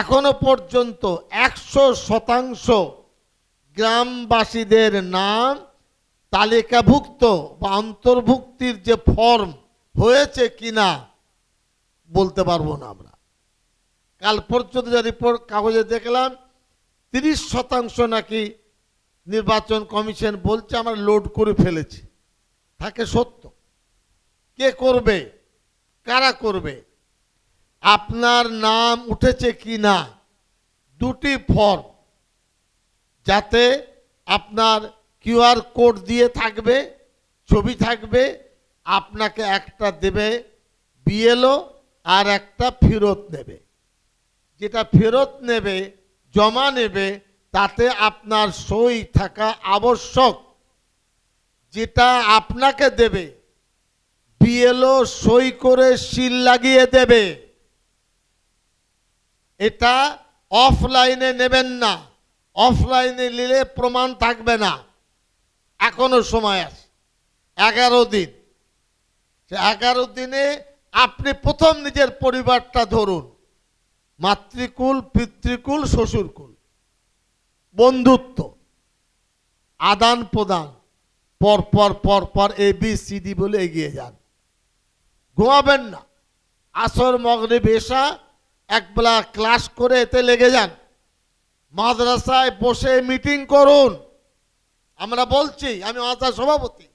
এখনও পর্যন্ত একশো শতাংশ গ্রামবাসীদের নাম তালিকাভুক্ত বা অন্তর্ভুক্তির যে ফর্ম হয়েছে কিনা বলতে পারব না আমরা। কাল পর্যন্ত যা রিপোর্ট কাগজে দেখলাম, তিরিশ শতাংশ নাকি নির্বাচন কমিশন বলছে আমরা লোড করে ফেলেছি। থাকে সত্য। কে করবে? কারা করবে? আপনার নাম উঠেছে কি না? দুটি ফর্ম যাতে আপনার কিউআর কোড দিয়ে থাকবে, ছবি থাকবে, আপনাকে একটা দেবে বিএলও আর একটা ফেরত নেবে। যেটা ফেরত নেবে, জমা নেবে, তাতে আপনার সই থাকা আবশ্যক। যেটা আপনাকে দেবে বিএলও সই করে সিল লাগিয়ে দেবে। এটা অফলাইনে নেবেন না। অফলাইনে নিলে প্রমাণ থাকবে না। এখনও সময় আছে। এগারো দিন। সে এগারো দিনে আপনি প্রথম নিজের পরিবারটা ধরুন। মাতৃকুল, পিতৃকুল, শ্বশুরকুল। বন্ধুত্ব। আদান প্রদান। পর পর পর পর এ বি সি ডি বলে এগিয়ে যান। ঘুমাবেন না। আসর মগরে বেশা একবেলা ক্লাস করে এতে লেগে যান। মাদ্রাসায় বসে মিটিং করুন। আমরা বলছি, আমি মাদ্রাসা সভাপতি।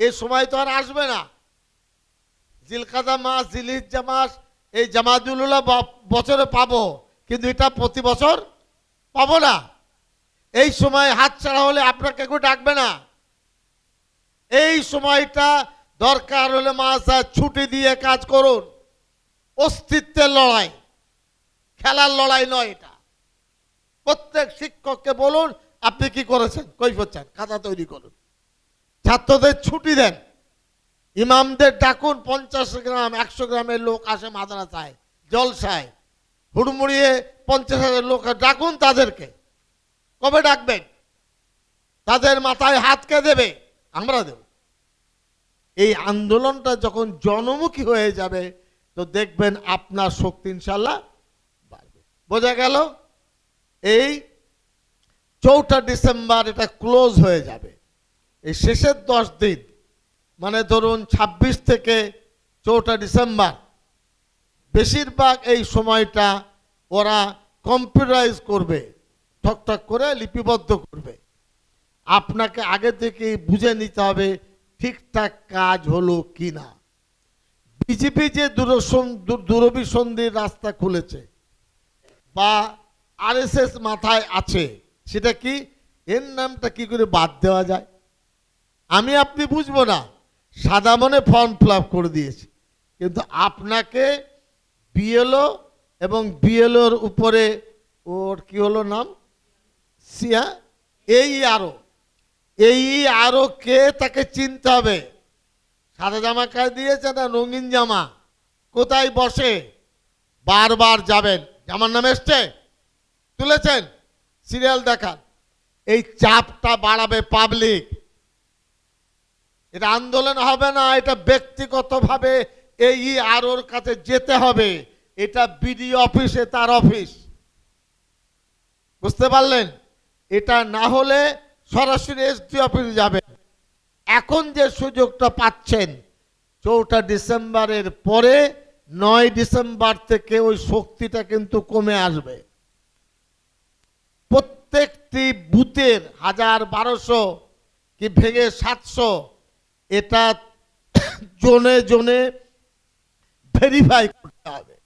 এই সময় তো আর আসবে না। জিলকাদা মাস জিলিজ্জা মাস, এই জামাতুল্লাহ বছরে পাবো, কিন্তু এটা প্রতি বছর পাবো না। এই সময় হাত ছাড়া হলে আপনাকে কেউ ডাকবে না। এই সময়টা দরকার হলে মাসা ছুটি দিয়ে কাজ করুন। অস্তিত্বের লড়াই। খেলার লড়াই নয় এটা। প্রত্যেক শিক্ষককে বলুন, আপনি কি করেছেন? কই করছেন খাতা তৈরি করুন। ছাত্রদের ছুটি দেন। ইমামদের ডাকুন, পঞ্চাশ গ্রাম, একশো গ্রামের লোক আসে মাদ্রাসায়, জলসায়। হুড়মুড়িয়ে পঞ্চাশ হাজার লোক ডাকুন তাদেরকে। কবে ডাকবেন? তাদের মাথায় হাত কে দেবে? আমরা দেব। এই আন্দোলনটা যখন জনমুখী হয়ে যাবে তো দেখবেন আপনার শক্তি ইনশাল্লাহ বাড়বে। বোঝা গেল? এই চৌঠা ডিসেম্বর এটা ক্লোজ হয়ে যাবে। এই শেষের দশ দিন মানে ধরুন ২৬ থেকে চৌঠা ডিসেম্বর, বেশিরভাগ এই সময়টা ওরা কম্পিউটারাইজ করবে ঠকঠক করে লিপিবদ্ধ করবে। আপনাকে আগে থেকে বুঝে নিতে হবে, ঠিকঠাক কাজ হলো কি না বিজেপি যে দূরভিসন্ধির রাস্তা খুলেছে বা আরএসএস মাথায় আছে, সেটা কি? এর নামটা কি করে বাদ দেওয়া যায়? আমি আপনি বুঝব না। সাদা মনে ফর্ম ফিল করে দিয়েছি। কিন্তু আপনাকে বিএলও এবং বিএলওর উপরে ওর কি হলো নাম? সিয়া এই আরও এই আরও কে তাকে চিনতে হবে? সাদা জামা কায় দিয়েছে না রঙিন জামা? কোথায় বসে? বারবার যাবেন। জামার নাম এসছে? তুলেছেন? সিরিয়াল দেখান। এই চাপটা বাড়াবে পাবলিক। এটা আন্দোলন হবে না, এটা ব্যক্তিগতভাবে এই আরোর কাছে যেতে হবে। এটা বিডি অফিসে তার অফিস। বুঝতে পারলেন? এটা না হলে সরাসরি এসডি অফিসে যাবেন এখন যে সুযোগটা পাচ্ছেন, চৌঠা ডিসেম্বরের পরে নয় ডিসেম্বর থেকে ওই শক্তিটা কিন্তু কমে আসবে। প্রত্যেকটি বুথের হাজার বারোশো কি ভেঙে সাতশো, এটা জোনে জোনে ভেরিফাই করতে হবে।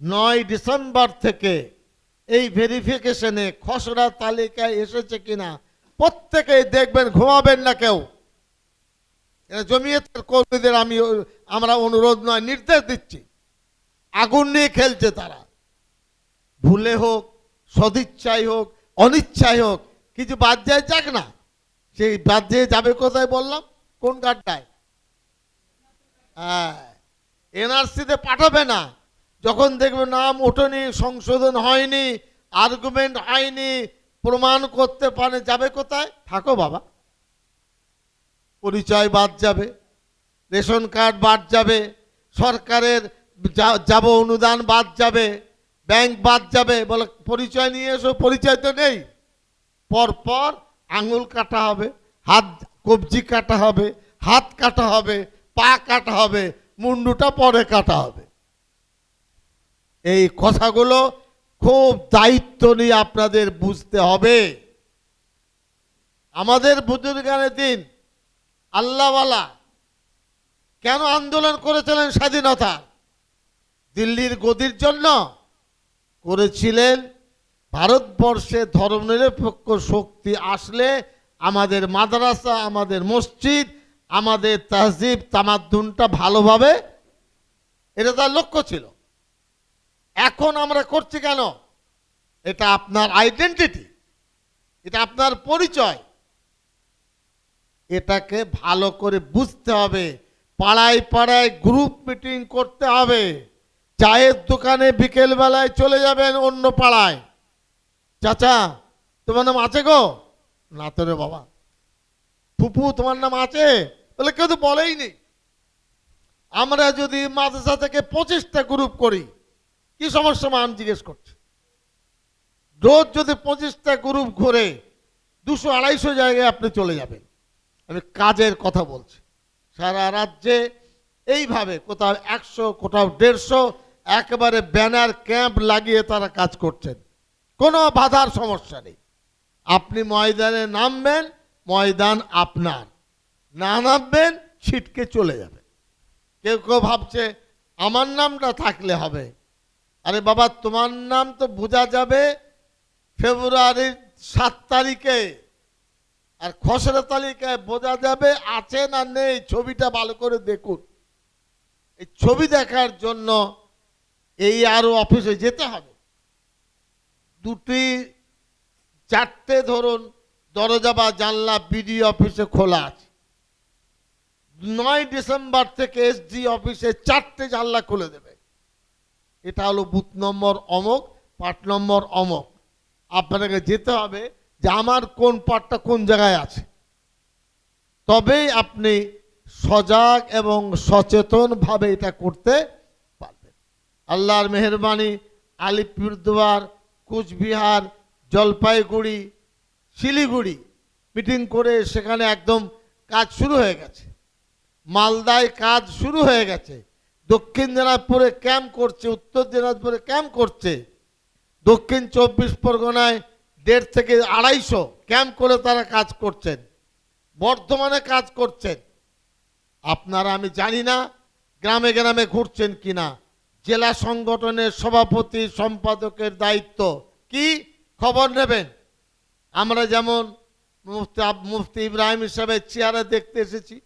নয় ডিসেম্বর থেকে এই ভেরিফিকেশনে খসড়া তালিকায় এসেছে কিনা প্রত্যেকেই দেখবেন, ঘুমাবেন না কেউ। এটা জমিয়তের কর্মীদের আমি, আমরা অনুরোধ নয়, নির্দেশ দিচ্ছি। আগুন নিয়ে খেলছে তারা। ভুলে হোক সদিচ্ছাই হোক অনিচ্ছাই হোক, কিছু বাদ যায় যাক না। সেই বাদ দিয়ে যাবে কোথায় বললাম? কোন গাড্ডায়? হ্যাঁ এনআরসিতে পাঠাবে না। যখন দেখবে নাম ওঠেনি সংশোধন হয়নি আর্গুমেন্ট হয়নি প্রমাণ করতে পারে, যাবে কোথায়? থাকো বাবা। পরিচয় বাদ যাবে, রেশন কার্ড বাদ যাবে, সরকারের যাব অনুদান বাদ যাবে, ব্যাংক বাদ যাবে, বলে, পরিচয় নিয়ে এসো, পরিচয় তো নেই। পরপর আঙুল কাটা হবে, হাত, কবজি কাটা হবে, হাত কাটা হবে, পা কাটা হবে, মুন্ডুটা পরে কাটা হবে। এই কথাগুলো খুব দায়িত্ব নিয়ে আপনাদের বুঝতে হবে। আমাদের বুজুর্গানের দিন, আল্লাহওয়ালা কেন আন্দোলন করেছিলেন স্বাধীনতা? দিল্লির গদির জন্য করেছিলেন। ভারতবর্ষে ধর্মনিরপেক্ষ শক্তি আসলে আমাদের মাদ্রাসা, আমাদের মসজিদ, আমাদের তাহজিব, তামাদ্দুনটা ভালোভাবে, এটা তার লক্ষ্য ছিল। এখন আমরা করছি কেন? এটা আপনার আইডেন্টিটি এটা আপনার পরিচয়। এটাকে ভালো করে বুঝতে হবে, পাড়ায় পাড়ায় গ্রুপ মিটিং করতে হবে। চায়ের দোকানে বিকেল বেলায় চলে যাবেন অন্য পাড়ায়। চাচা, তোমার নাম আছে গো? না তো রে বাবা। ফুপু তোমার নাম আছে? বলে কেউ তো বলেই নেই। আমরা যদি মাদ্রাসা থেকে পঁচিশটা গ্রুপ করি কি সমস্যা মান জিজ্ঞেস করছে। রোজ যদি পঁচিশটা গ্রুপ ঘুরে দুশো, আড়াইশো জায়গায় আপনি চলে যাবেন। আমি কাজের কথা বলছি। সারা রাজ্যে এইভাবে কোথাও একশো, কোথাও দেড়শো, একেবারে ব্যানার, ক্যাম্প লাগিয়ে তারা কাজ করছেন। কোনো বাধার সমস্যা নেই। আপনি ময়দানে নামবেন, ময়দান আপনার। না নামবেন, ছিটকে চলে যাবে কেউ কেউ ভাবছে, আমার নামটা থাকলে হবে। আরে বাবা, তোমার নাম তো বোঝা যাবে ফেব্রুয়ারির সাত তারিখে। আর খসড়া তালিকায় বোঝা যাবে আছে না নেই, ছবিটা ভালো করে দেখুন। এই ছবি দেখার জন্য এই আরও অফিসে যেতে হবে। দুটি, চারটে ধরুন, দরজা বা জানলা বিডি অফিসে খোলা আছে। নয় ডিসেম্বর থেকে এসডি অফিসে চারটে জানলা খুলে দেবে। এটা হলো বুথ নম্বর অমক, পার্ট নম্বর অমক। আপনাকে যেতে হবে যে আমার কোন পার্টটা কোন জায়গায় আছে। তবেই আপনি সজাগ এবং সচেতনভাবে এটা করতে পারবেন। আল্লাহর মেহরবানি, আলিপুরদুয়ার, কুচবিহার, জলপাইগুড়ি, শিলিগুড়ি মিটিং করে সেখানে একদম কাজ শুরু হয়ে গেছে। মালদায় কাজ শুরু হয়ে গেছে। দক্ষিণ দিনাজপুরে ক্যাম্প করছে, উত্তর দিনাজপুরে ক্যাম্প করছে। দক্ষিণ চব্বিশ পরগনায় দেড় থেকে আড়াইশো ক্যাম্প করে তারা কাজ করছেন, বর্ধমানে কাজ করছেন। আপনারা, আমি জানি না গ্রামে গ্রামে ঘুরছেন কিনা। জেলা সংগঠনের সভাপতি, সম্পাদকের দায়িত্ব কি? খবর নেবেন। আমরা যেমন মুফতি মুফতি ইব্রাহিম হিসাবে চেয়ারে দেখতে এসেছি,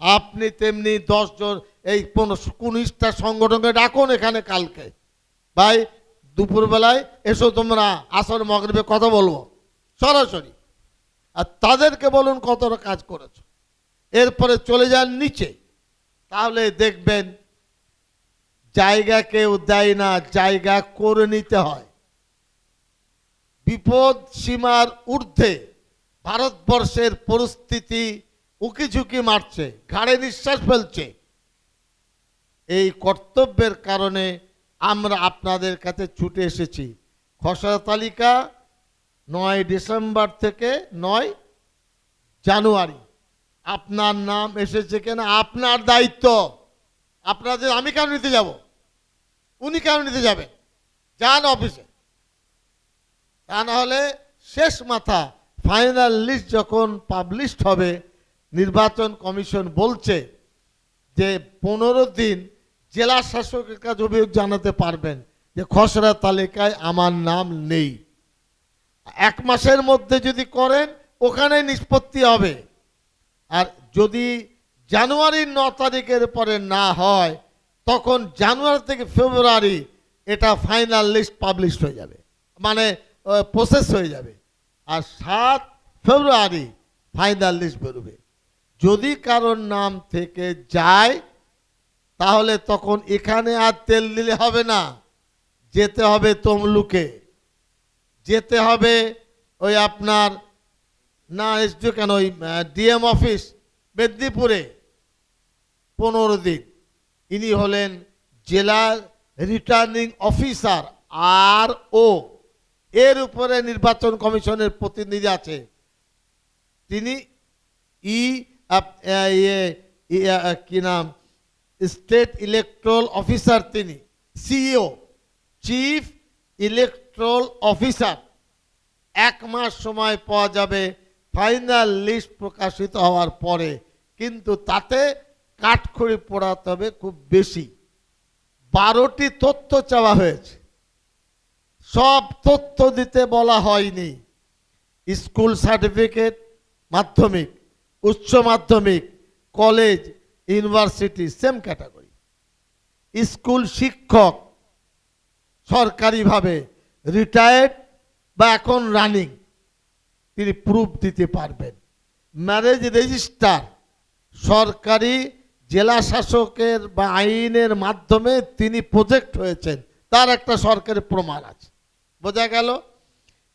আপনি তেমনি দশজন এই পনেরো উনিশটা সংগঠনকে ডাকুন এখানে কালকে। ভাই, দুপুরবেলায় এসো তোমরা, আসর মগরিবে কথা বলব। সরাসরি। আর তাদেরকে বলুন কতটা কাজ করেছ। এরপরে চলে যান নিচে। তাহলে দেখবেন, জায়গা কেউ দেয় না, জায়গা করে নিতে হয়। বিপদ সীমার ঊর্ধ্বে ভারতবর্ষের পরিস্থিতি উকি ঝুঁকি মারছে, ঘাড়ে নিঃশ্বাস ফেলছে। এই কর্তব্যের কারণে আমরা আপনাদের কাছে ছুটে এসেছি। খসড়া তালিকা নয় ডিসেম্বর থেকে নয় জানুয়ারি। আপনার নাম এসেছে কিনা? আপনার দায়িত্ব। আপনাদের আমি কেন নিতে যাব? উনি কেন নিতে যাবেন? যান অফিসে। তা না হলে শেষ মাথা, ফাইনাল লিস্ট যখন পাবলিশড হবে, নির্বাচন কমিশন বলছে যে পনেরো দিন জেলা শাসকের কাছে অভিযোগ জানাতে পারবেন যে খসড়া তালিকায় আমার নাম নেই। এক মাসের মধ্যে যদি করেন, ওখানে নিষ্পত্তি হবে। আর যদি জানুয়ারির ন তারিখের পরে না হয়, তখন জানুয়ারি থেকে ফেব্রুয়ারি এটা ফাইনাল লিস্ট পাবলিশ হয়ে যাবে। মানে প্রসেস হয়ে যাবে। আর সাত ফেব্রুয়ারি ফাইনাল লিস্ট বেরোবে। যদি কারোর নাম থেকে যায় তাহলে তখন এখানে আর তেল দিলে হবে না। যেতে হবে তমলুকে। যেতে হবে ওই আপনার, না এসডিও কেন? ওই ডিএম অফিস, মেদিনীপুরে। পনেরো দিন। ইনি হলেন জেলা রিটার্নিং অফিসার, আর ও। এর উপরে নির্বাচন কমিশনের প্রতিনিধি আছে। তিনি ই ইয়ে কি নাম? স্টেট ইলেকট্রাল অফিসার তিনি সিইও চিফ ইলেকট্রাল অফিসার এক মাস সময় পাওয়া যাবে ফাইনাল লিস্ট প্রকাশিত হওয়ার পরে, কিন্তু তাতে কাঠখড়ি পোড়াতে হবে খুব বেশি। বারোটি তথ্য চাওয়া হয়েছে। সব তথ্য দিতে বলা হয়নি। স্কুল সার্টিফিকেট, মাধ্যমিক, উচ্চ মাধ্যমিক, college university same category school শিক্ষক সরকারিভাবে রিটায়ার্ড বা এখন রানিং তিনি প্রুফ দিতে পারবেন। ম্যারেজ রেজিস্টার সরকারি জেলা শাসকের বা আইনের মাধ্যমে তিনি প্রজেক্ট হয়েছেন। তার একটা সরকারি প্রমাণ আছে। বোঝা গেল?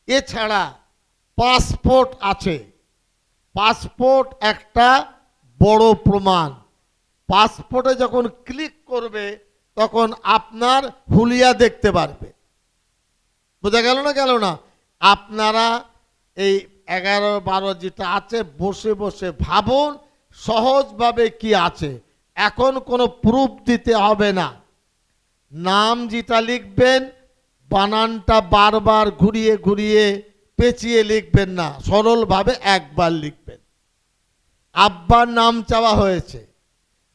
এছাড়া পাসপোর্ট আছে। পাসপোর্ট একটা বড় প্রমাণ। পাসপোর্টে যখন ক্লিক করবে, তখন আপনার হুলিয়া দেখতে পারবে। বোঝা গেল না গেল না? আপনারা এই এগারো বারো যেটা আছে, বসে বসে ভাবুন, সহজভাবে কি আছে। এখন কোনো প্রুফ দিতে হবে না। নাম যেটা লিখবেন, বানানটা বারবার ঘুরিয়ে ঘুরিয়ে পেঁচিয়ে লিখবেন না, সরলভাবে একবার লিখবেন। আব্বার নাম চাওয়া হয়েছে।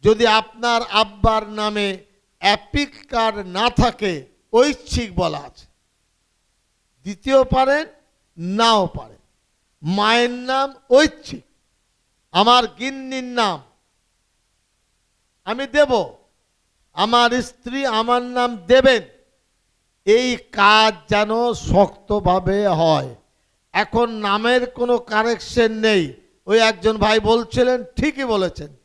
যদি আপনার আব্বার নামে অ্যাপিক কার্ড না থাকে, ঐচ্ছিক বলা আছে। দ্বিতীয় পারেন, নাও পারেন। মায়ের নাম ঐচ্ছিক। আমার গিন্নির নাম। আমি দেব। আমার স্ত্রী আমার নাম দেবেন। এই কাজ যেন শক্তভাবে হয়। এখন নামের কোনো কারেকশন নেই। ওই একজন ভাই বলছিলেন, ঠিকই বলেছেন।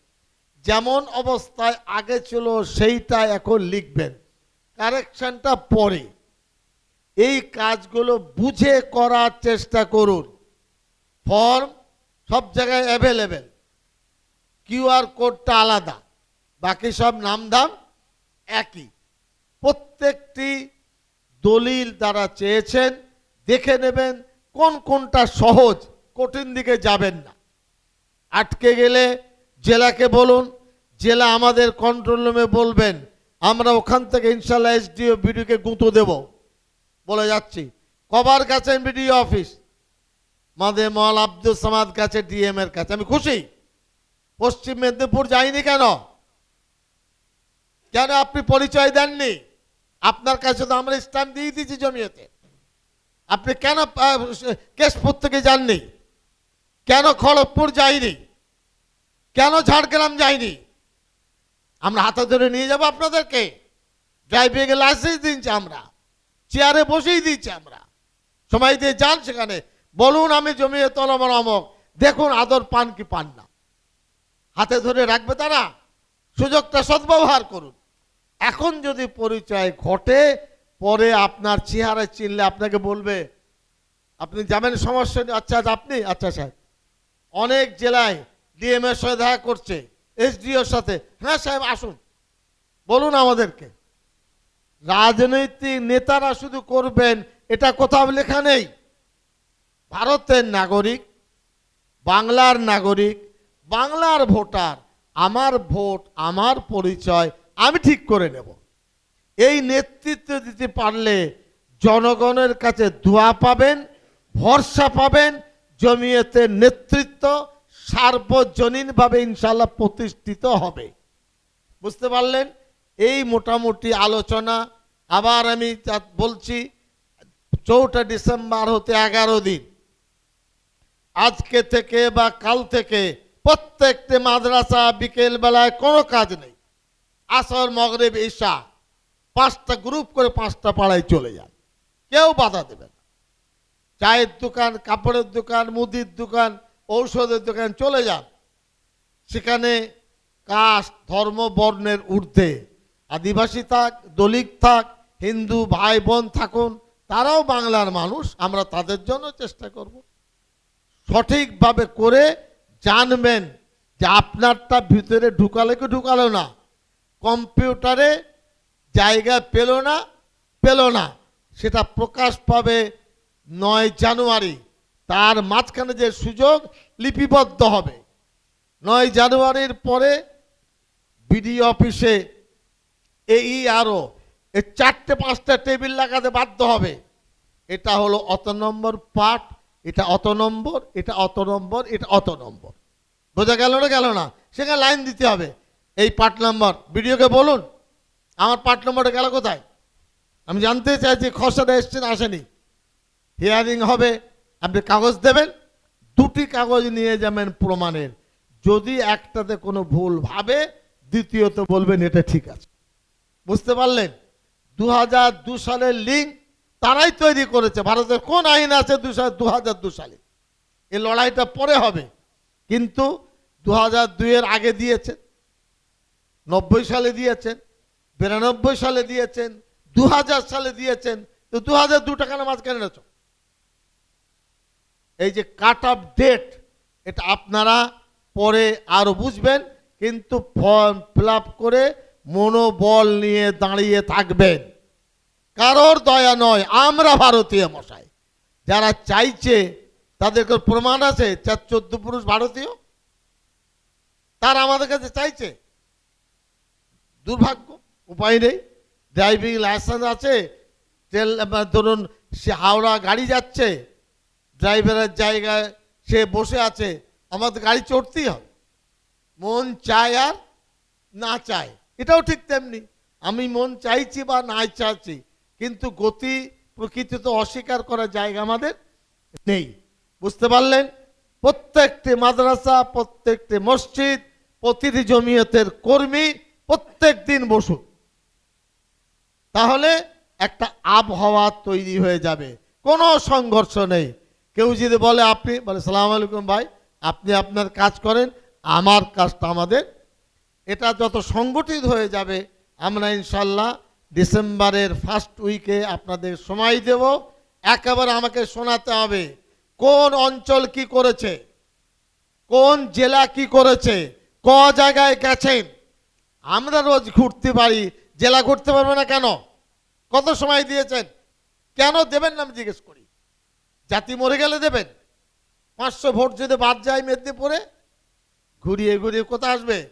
যেমন অবস্থায় আগে ছিল, সেইটা এখন লিখবেন। কারেকশনটা পরে। এই কাজগুলো বুঝে করার চেষ্টা করুন। ফর্ম সব জায়গায় অ্যাভেলেবেল কিউআর কোডটা আলাদা। বাকি সব নামধাম একই। প্রত্যেকটি দলিল তারা চেয়েছেন, দেখে নেবেন কোন কোনটা সহজ, কঠিন দিকে যাবেন না। আটকে গেলে জেলাকে বলুন, জেলা আমাদের কন্ট্রোল রুমে বলবেন, আমরা ওখান থেকে ইনশাল্লাহ এসডিও বিডিওকে গুঁতো দেব। বলে যাচ্ছি। কবার কাছে বিডিও অফিস মাদে মল আব্দুল সামাদ কাছে ডিএম এর কাছে। আমি খুশি। পশ্চিম মেদিনীপুর যাইনি কেন? কেন আপনি পরিচয় দেননি? আপনার কাছে তো আমরা স্ট্যাম্প দিয়ে দিয়েছি জমিয়েতে। আপনি কেন কেশপুর থেকে যাননি? কেন খড়গপুর যাইনি? কেন ঝাড়গ্রাম যাইনি? আমরা হাতে ধরে নিয়ে যাব আপনাদেরকে। ড্রাইভিং লাইসেন্স দিচ্ছি আমরা। চেয়ারে বসেই দিচ্ছি আমরা। সময় দিয়ে যান সেখানে। বলুন আমি জমিয়ে তলমর অমক দেখুন আদর পান কি পান না। হাতে ধরে রাখবে তারা। সুযোগটা সদ্ব্যবহার করুন। এখন যদি পরিচয় ঘটে পরে আপনার চেহারা চিনলে আপনাকে বলবে আপনি যাবেন সমস্যা আচ্ছা আচ্ছা, আপনি? আচ্ছা সাহেব অনেক জেলায় ডিএম এর সাথে দেখা করছে এসডিওর সাথে। হ্যাঁ সাহেব, আসুন। বলুন আমাদেরকে। রাজনৈতিক নেতারা শুধু করবেন, এটা কোথাও লেখা নেই। ভারতের নাগরিক, বাংলার নাগরিক, বাংলার ভোটার, আমার ভোট, আমার পরিচয়, আমি ঠিক করে নেব। এই নেতৃত্ব দিতে পারলে জনগণের কাছে দোয়া পাবেন, ভরসা পাবেন, জমিয়তের নেতৃত্ব সার্বজনীনভাবে ইনশাল্লাহ প্রতিষ্ঠিত হবে। বুঝতে পারলেন? এই মোটামুটি আলোচনা, আবার আমি বলছি, চৌঠা ডিসেম্বর হতে এগারো দিন। আজকে থেকে বা কাল থেকে প্রত্যেকটি মাদ্রাসা বিকেল বেলায় কোনো কাজ নেই। আসর, মগরেব, ঈশা, পাঁচটা গ্রুপ করে পাঁচটা পাড়ায় চলে যান কেউ বাধা দেবে না। চায়ের দোকান, কাপড়ের দোকান, মুদির দোকান ঔষধের দোকান চলে যান। সেখানে কাস্ট ধর্ম বর্ণের ঊর্ধ্বে আদিবাসী থাক, দলিত থাক, হিন্দু ভাই বোন থাকুন, তারাও বাংলার মানুষ, আমরা তাদের জন্য চেষ্টা করব। সঠিকভাবে করে জানবেন যে আপনারটা ভিতরে ঢুকালে কি ঢুকালো না, কম্পিউটারে জায়গা পেল না পেল না, সেটা প্রকাশ পাবে নয় জানুয়ারি। তার মাঝখানে যে সুযোগ লিপিবদ্ধ হবে। নয় জানুয়ারির পরে বিডিও অফিসে এই আরও এই চারটে পাঁচটা টেবিল লাগাতে বাধ্য হবে। এটা হলো অত নম্বর পার্ট এটা অত নম্বর, এটা অত নম্বর, এটা অত নম্বর। বোঝা গেল না গেল না? সেখানে লাইন দিতে হবে। এই পার্ট নাম্বার ভিডিওকে বলুন, আমার পার্ট নম্বরটা গেল কোথায়? আমি জানতে চাইছি খসড়া এসছেন আসেনি। হিয়ারিং হবে আপনি কাগজ দেবেন, দুটি কাগজ নিয়ে যাবেন প্রমাণের। যদি একটাতে কোনো ভুল ভাবে, দ্বিতীয়ত বলবেন এটা ঠিক আছে। বুঝতে পারলেন? দু হাজার দু সালের লিঙ্ক তারাই তৈরি করেছে। ভারতের কোন আইন আছে দু দু হাজার দু সালে? এই লড়াইটা পরে হবে। কিন্তু দু হাজার দুইয়ের আগে দিয়েছেন, নব্বই সালে দিয়েছেন, বিরানব্বই সালে দিয়েছেন দু হাজার সালে দিয়েছেন। তো দু হাজার দু টাকা নামাজ কেন এনেছ এই যে কাট অফ ডেট এটা আপনারা পরে আরও বুঝবেন, কিন্তু ফর্ম ফিল করে মনোবল নিয়ে দাঁড়িয়ে থাকবেন। কারোর দয়া নয়, আমরা ভারতীয় মশাই। যারা চাইছে তাদেরকে প্রমাণ আছে, চার চোদ্দ পুরুষ ভারতীয়? তারা আমাদের কাছে চাইছে? দুর্ভাগ্য, উপায় নেই। ড্রাইভিং লাইসেন্স আছে, তেল ধরুন, সে হাওড়া গাড়ি যাচ্ছে ড্রাইভারের জায়গায় সে বসে আছে, আমাদের গাড়ি চড়তেই হবে। মন চায় আর না চায়, এটাও ঠিক তেমনি। আমি মন চাইছি বা না চাইছি, কিন্তু গতি প্রকৃতি তো অস্বীকার করার জায়গা আমাদের নেই। বুঝতে পারলেন? প্রত্যেকটি মাদ্রাসা, প্রত্যেকটি মসজিদ, প্রতিটি জমিয়তের কর্মী প্রত্যেক দিন বসুন। তাহলে একটা আবহাওয়া তৈরি হয়ে যাবে, কোনো সংঘর্ষ নেই। কেউ যদি বলে আপনি, বলে, সালাম আলাইকুম ভাই, আপনি আপনার কাজ করেন, আমার কাজটা আমাদের। এটা যত সংগঠিত হয়ে যাবে, আমরা ইনশাল্লাহ ডিসেম্বরের ফার্স্ট উইকে আপনাদের সময় দেব। একেবারে আমাকে শোনাতে হবে, কোন অঞ্চল কি করেছে? কোন জেলা কি করেছে? ক জায়গায় গেছেন? আমরা রোজ ঘুরতে পারি, জেলা ঘুরতে পারব না কেন? কত সময় দিয়েছেন? কেন দেবেন না আমি জিজ্ঞেস করি? জাতি মরে গেলে দেবেন। পাঁচশো ভোট যদি বাদ যায় মেদিনীপুরে, ঘুরিয়ে ঘুরিয়ে কোথায় আসবে?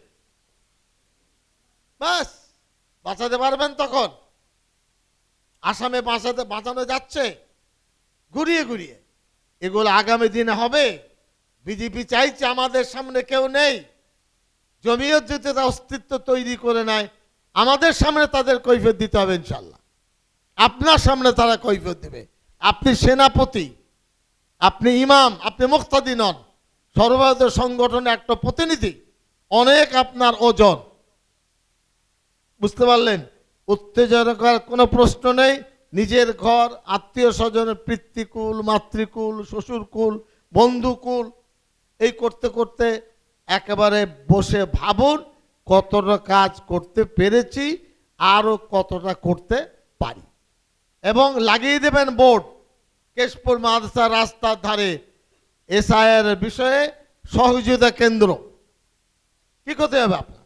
বাস বাঁচাতে পারবেন তখন। আসামে বাঁচাতে, বাঁচানো যাচ্ছে। ঘুরিয়ে ঘুরিয়ে। এগুলো আগামী দিনে হবে। বিজেপি চাইছে আমাদের সামনে কেউ নেই। জমিয়ত যদি অস্তিত্ব তৈরি করে নেয়। আমাদের সামনে তাদের কৈফিয়ত দিতে হবে ইনশাল্লাহ আপনার সামনে তারা কৈফিয়ত দেবে। আপনি সেনাপতি। আপনি ইমাম, আপনি মুক্তাদি নন। সর্বভারতীয় সংগঠনের একটা প্রতিনিধি, অনেক আপনার ওজন। বুঝতে পারলেন? উত্তেজনকার কোনো প্রশ্ন নেই। নিজের ঘর, আত্মীয় স্বজনের পিতৃকুল, মাতৃকুল, শ্বশুরকুল, বন্ধুকুল, এই করতে করতে একেবারে বসে ভাবুন, কতটা কাজ করতে পেরেছি আরও কতটা করতে পারি। এবং লাগিয়ে দেবেন বোর্ড। কেশপুর মাদ্রাসা রাস্তার ধারে এসআইয়ের বিষয়ে সহযোগিতা কেন্দ্র। কি করতে হবে আপনার?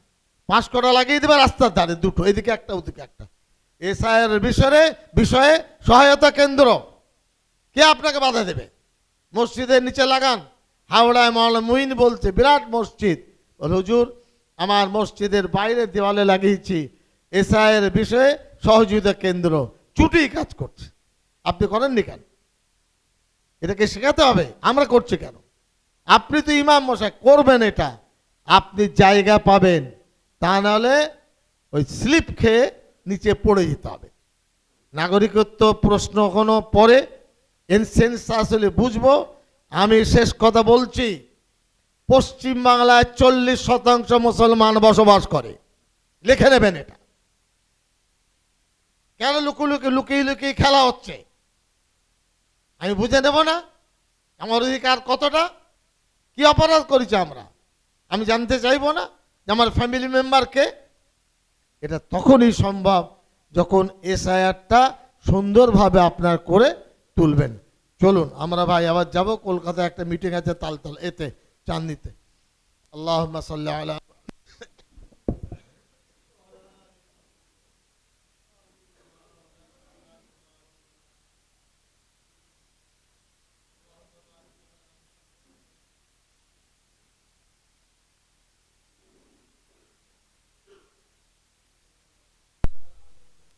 পাঁচ কটা লাগিয়ে দেবে রাস্তার ধারে দুটো, এদিকে একটা, ওদিকে একটা। এসআইয়ের বিষয়ে বিষয়ে সহায়তা কেন্দ্র। কে আপনাকে বাধা দেবে? মসজিদের নিচে লাগান। হাওড়ায় মাওলা মুইন বলছে, বিরাট মসজিদ। হুজুর, আমার মসজিদের বাইরে দেওয়ালে লাগিয়েছি এসআইয়ের বিষয়ে সহযোগিতা কেন্দ্র। চুটি কাজ করছে। আপনি করেননি কেন? এটাকে শেখাতে হবে। আমরা করছি কেন? আপনি তো ইমাম মশাই, করবেন এটা। আপনি জায়গা পাবেন। তা নাহলে ওই স্লিপ খেয়ে নিচে পড়ে যেতে হবে। নাগরিকত্ব প্রশ্ন কোনো পরে এনসেন্স আসলে বুঝব। আমি শেষ কথা বলছি। পশ্চিম বাংলায় চল্লিশ শতাংশ মুসলমান বসবাস করে। লিখে নেবেন এটা। কেন লুকু লুকি লুকিয়ে লুকিয়ে খেলা হচ্ছে? আমি বুঝে নেব না? আমার অধিকার কতটা? কি অপরাধ করেছি আমরা? আমি জানতে চাইব না যে আমার ফ্যামিলি মেম্বারকে এটা তখনই সম্ভব যখন এসআইআরটা সুন্দরভাবে আপনার করে তুলবেন। চলুন, আমরা ভাই আবার যাব। কলকাতায় একটা মিটিং আছে তালতল, এতে, চাঁদনিতে। আল্লাহ সাল্লাহ